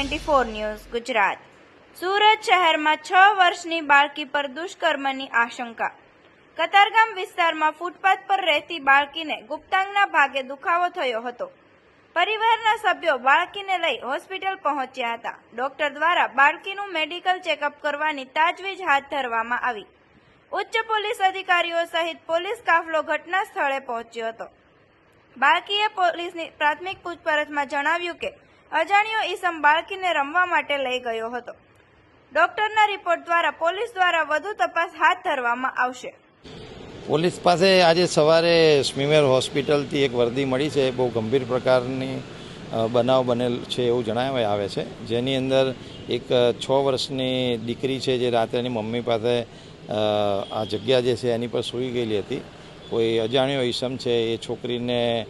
Twenty four news Gujarat Surat શહેરમાં છ વર્ષની બાળકી પર દુષ્કર્મની આશંકા કતારગામ વિસ્તારમાં ફૂટપાથ પર રહેતી બાળકીને ગુપ્તાંગના ભાગે દુખાવો થયો હતો પરિવારના સભ્યો બાળકીને લઈ હોસ્પિટલ પહોંચ્યા હતા ડોક્ટર દ્વારા બાળકીનું મેડિકલ ચેકઅપ કરવાની તાજવીજ હાથ ધરવામાં આવી ઉચ્ચ પોલીસ અધિકારીઓ સહિત પોલીસ કાફલો ઘટના સ્થળે પહોંચ્યો હતો બાળકીએ પોલીસની પ્રાથમિક પૂછપરછમાં જણાવ્યું કે અજાણ્યો ઈસમ બાળકીને રમવા માટે લઈ ગયો હતો. ડોક્ટરના રિપોર્ટ દ્વારા પોલીસ દ્વારા વધુ તપાસ હાથ ધરવામાં આવશે. પોલીસ પાસે આજે સવારે સ્મીમેર હોસ્પિટલથી એક વર્દી મળી છે. બહુ ગંભીર પ્રકારની બનાવ બનેલ છે એવું જણાવવા આવે છે. જેની અંદર એક છ વર્ષની દીકરી છે જે રાત્રે એની મમ્મી પાસે આ જગ્યા જે છે એની પર સૂઈ ગયેલી હતી. કોઈ અજાણ્યો ઈસમ છે એ છોકરીને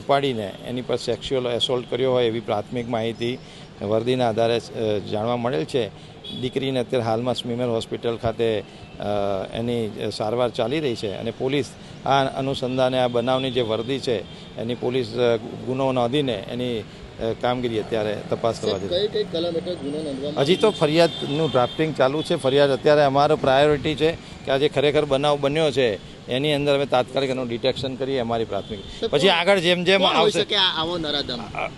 ઉપાડીને એની પર સેક્સ્યુઅલ એસોલ્ટ કર્યો હોય એવી પ્રાથમિક માહિતી વર્દીના આધારે જાણવા મળેલ છે. દીકરીને અત્યારે હાલમાં સ્મીમેલ હોસ્પિટલ ખાતે એની સારવાર ચાલી રહી છે અને પોલીસ આ અનુસંધાને આ બનાવની જે વર્દી છે એની પોલીસ ગુનો નોંધીને એની કામગીરી અત્યારે તપાસ કરવા જઈ હજી તો ફરિયાદનું ડ્રાફ્ટિંગ ચાલુ છે. ફરિયાદ અત્યારે અમારો પ્રાયોરિટી છે. કે આ જે ખરેખર બનાવ બન્યો છે એની અંદર અમે તાત્કાલિક એનું ડિટેક્શન કરીએ અમારી પ્રાથમિક. પછી આગળ જેમ જેમ આવશે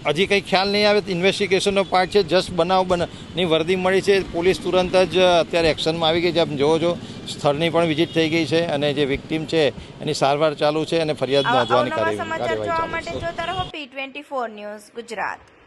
હજી કંઈ ખ્યાલ નહીં આવે ઇન્વેસ્ટિગેશનનો પાર્ટ છે જસ્ટ બનાવ બન- ની વર્દી મળી છે પોલીસ તુરંત જ અત્યારે એક્શનમાં આવી ગઈ છે આપ જોવો છો સ્થળની પણ વિઝિટ થઈ ગઈ છે અને જે વિક્ટીમ છે એની સારવાર ચાલુ છે અને ફરિયાદ નોંધવાની કાર્યવાહી ચાલુ છે. ન્યૂઝ ગુજરાત.